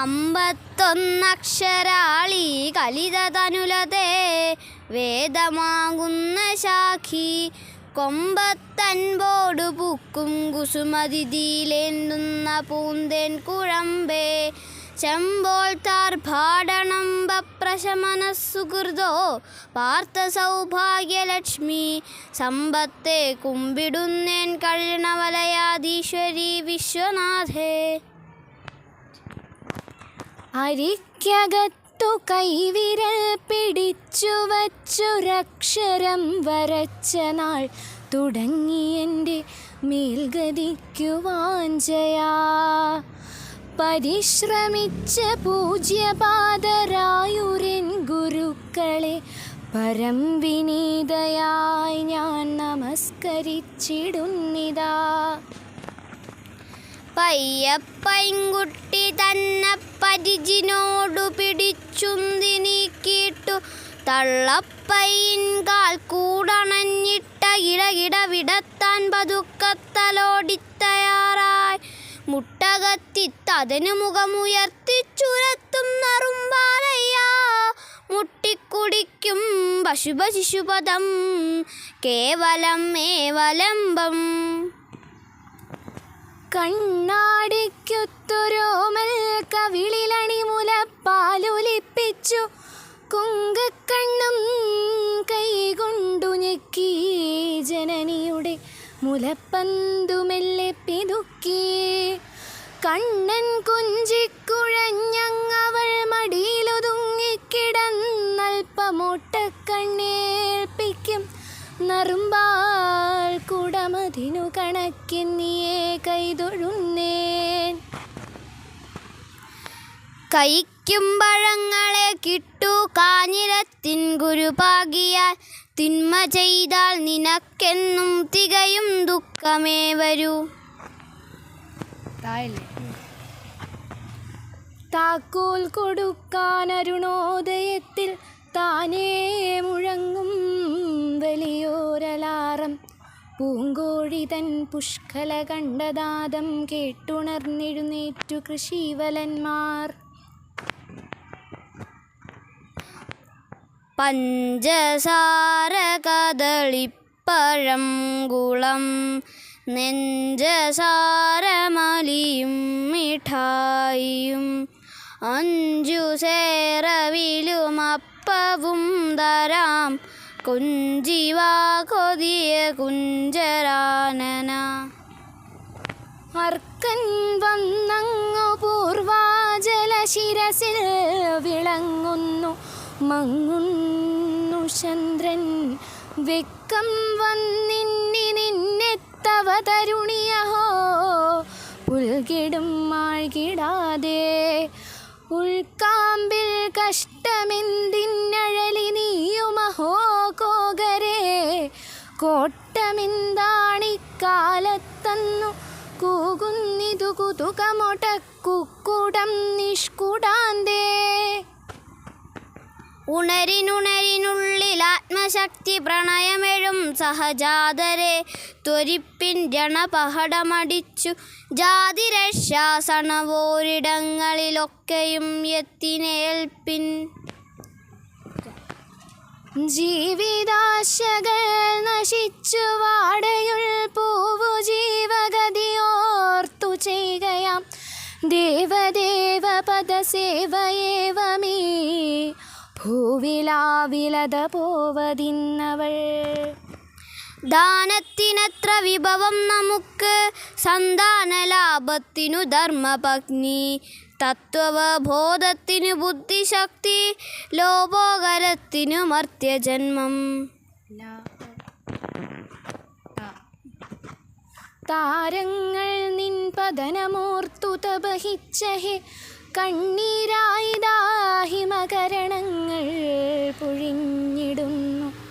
അമ്പത്തൊന്നക്ഷരാളി കലിത തനുലതേ വേദമാകുന്ന ശാഖി കൊമ്പത്തൻപോടു പൂക്കും കുസുമതിഥിയിലേന്തുന്ന പൂന്തേൻ കുഴമ്പേ. ചെമ്പോൾ താർഭാടണം വപ്രശമനസ്സുകൃതോ പാർത്ഥ സൗഭാഗ്യലക്ഷ്മി സമ്പത്തെ കുമ്പിടുന്നേൻ കഴിണവലയാധീശ്വരി വിശ്വനാഥേ. അരിക്കകത്തു കൈവിരൽ പിടിച്ചു വച്ചൊരക്ഷരം വരച്ച നാൾ തുടങ്ങി എന്റെ മേൽഗതിക്കു വാഞ്ചയാ. പരിശ്രമിച്ച പൂജ്യപാതരായുരൻ ഗുരുക്കളെ പരം വിനീതയായി ഞാൻ നമസ്കരിച്ചിടുന്നിതാ. പയ്യപ്പൈൻകുട്ടി തന്നെ പരിചിനോടു പിടിച്ചുന്തി നീക്കിയിട്ടു തള്ളപ്പയിൻ കാൽ കൂടണഞ്ഞിട്ട ഇടകിട വിടത്താൻ പതുക്കത്തലോടിത്തയാറായി മുഖമുയർത്തി മുഖമുയർത്തിച്ചുരത്തും നറുമ്പാലയ്യാ. മുട്ടിക്കുടിക്കും പശുപശിശുപദം കേവലം ഏവലംബം കണ്ണാടിക്കൊത്തൊരോമൽ കവിളിലണി മുലപ്പാലൊലിപ്പിച്ചു. കുങ്കക്കണ്ണും കൈകൊണ്ടു ഞെക്കി ജനനിയുടെ മുലപ്പന്തുമെല്ലെ പിതുക്കി. കണ്ണൻ കുഞ്ചിക്കുഴഞ്ഞങ്ങവൾ മടിയിലൊതുങ്ങിക്കിടന്നൽപ്പമൊട്ടക്കണ്ണേൽപ്പിക്കും നറുമ്പാൽ കുടമതിനു കണക്കിന്നിയേ കൈതൊഴുന്നേൻ കൈക്കും പഴങ്ങളെ കിട്ടു കാഞ്ഞിരത്തിൻ ഗുരുപാകിയാൽ. തിന്മ ചെയ്താൽ നിനക്കെന്നും തികയും ദുഃഖമേ വരൂ. താക്കോൽ കൊടുക്കാൻ അരുണോദയത്തിൽ താനേ പൂങ്കോഴി തൻ പുഷ്കല കണ്ടദാദം കേട്ടുണർന്നെഴുന്നേറ്റു കൃഷിവലന്മാർ. പഞ്ചസാര കദളിപ്പഴം കുളം നെഞ്ചസാരമലിയും മിഠായിയും അഞ്ചു സേറവിലും അപ്പവും തരാം കുഞ്ചിവാ കുഞ്ചരാനന. അർക്കൻ വന്നങ്ങു പൂർവാജലശിരസിൽ വിളങ്ങുന്നു. മങ്ങുന്നു ചന്ദ്രൻ വെക്കം വന്നിന്നി നിന്നെത്തവ തരുണിയഹോ. പുൽകിടും മാഴ്കിടാതെ ഉൾക്കാമ്പിൽ കഷ്ടമെന്തിന്നഴലി കോട്ടമെന്താണിക്കാലത്തന്നു. കൂകുന്നിതു കുതുകമൊടക്കുക്കുടം നിഷ്കുടാന്തേ. ഉണരിനുണരിനുള്ളിൽ ആത്മശക്തി പ്രണയമെഴും സഹജാതരെ. ത്വരിപ്പിൻ ജണപഹടമടിച്ചു ജാതിരക്ഷാസണവോരിടങ്ങളിലൊക്കെയും എത്തിനേൽപ്പിൻ. ജീവിതാശകൾ നശിച്ചു വാടയുൾ പൂവു ജീവഗതിയോർത്തു ചെയ്യുകയാം. ദേവദേവ പദസേവയേവമേ ഭൂവിലാവിലത പോവതിന്നവൾ. ദാനത്തിനത്ര വിഭവം നമുക്ക് സന്താന ലാഭത്തിനു ധർമ്മപത്നി തത്വബോധത്തിനു ബുദ്ധിശക്തി ലോപോകരത്തിനു മർത്യജന്മം. താരങ്ങൾ നിൻ പതനമോർത്തു തപഹിച്ചഹെ കണ്ണീരായി ദാഹിമകരണങ്ങൾ പൊഴിഞ്ഞിടുന്നു.